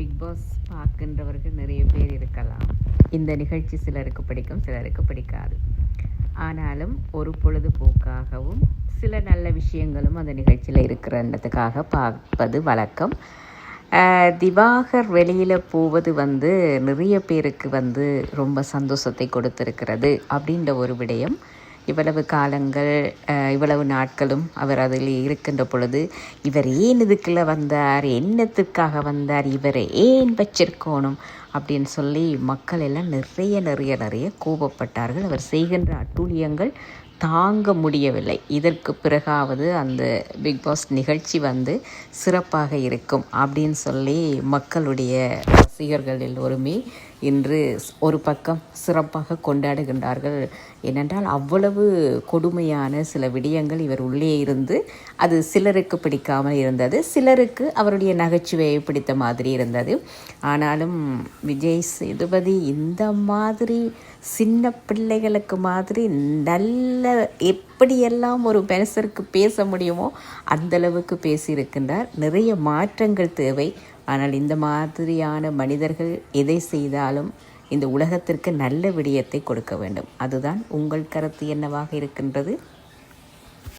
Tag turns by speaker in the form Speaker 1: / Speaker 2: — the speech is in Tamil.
Speaker 1: பிக் பாஸ் பார்க்கின்றவர்கள் நிறைய பேர் இருக்கலாம். இந்த நிகழ்ச்சி சிலருக்கு பிடிக்கும் சிலருக்கு பிடிக்காது. ஆனாலும் ஒரு பொழுதுபோக்காகவும் சில நல்ல விஷயங்களும் அந்த நிகழ்ச்சியில் இருக்கிறன்றதுக்காக பார்ப்பது வழக்கம். திவாகர் வெளியில் போவது வந்து நிறைய பேருக்கு வந்து ரொம்ப சந்தோஷத்தை கொடுத்துருக்கிறது அப்படின்ற ஒரு விடயம். இவ்வளவு காலங்கள் இவ்வளவு நாட்களும் அவர் அதில் இருக்கின்ற பொழுது இவர் ஏன் இதுக்குள்ளே வந்தார்? என்னத்துக்காக வந்தார்? இவரை ஏன் வச்சிருக்கணும்? அப்படின்னு சொல்லி மக்கள் எல்லாம் நிறைய நிறைய நிறைய கோபப்பட்டார்கள். அவர் செய்கின்ற அட்டூழியங்கள் தாங்க முடியவில்லை. இதற்கு பிறகாவது அந்த பிக் பாஸ் நிகழ்ச்சி வந்து சிறப்பாக இருக்கும் அப்படின்னு சொல்லி மக்களுடைய ரசிகர்கள் எல்லோருமே இன்று ஒரு பக்கம் சிறப்பாக கொண்டாடுகின்றார்கள். ஏனென்றால் அவ்வளவு கொடுமையான சில விடயங்கள் இவர் உள்ளே இருந்து அது சிலருக்கு பிடிக்காமல் இருந்தது. சிலருக்கு அவருடைய நகைச்சுவையை பிடித்த மாதிரி இருந்தது. ஆனாலும் விஜய் சேதுபதி இந்த மாதிரி சின்ன பிள்ளைகளுக்கு மாதிரி நல்ல எப்படியெல்லாம் ஒரு மனுஷருக்கு பேச முடியுமோ அந்தளவுக்கு பேசியிருக்கின்றார். நிறைய மாற்றங்கள் தேவை. ஆனால் இந்த மாதிரியான மனிதர்கள் எதை செய்தாலும் இந்த உலகத்திற்கு நல்ல விடயத்தை கொடுக்க வேண்டும். அதுதான் உங்கள் கருத்து என்னவாக இருக்கின்றது?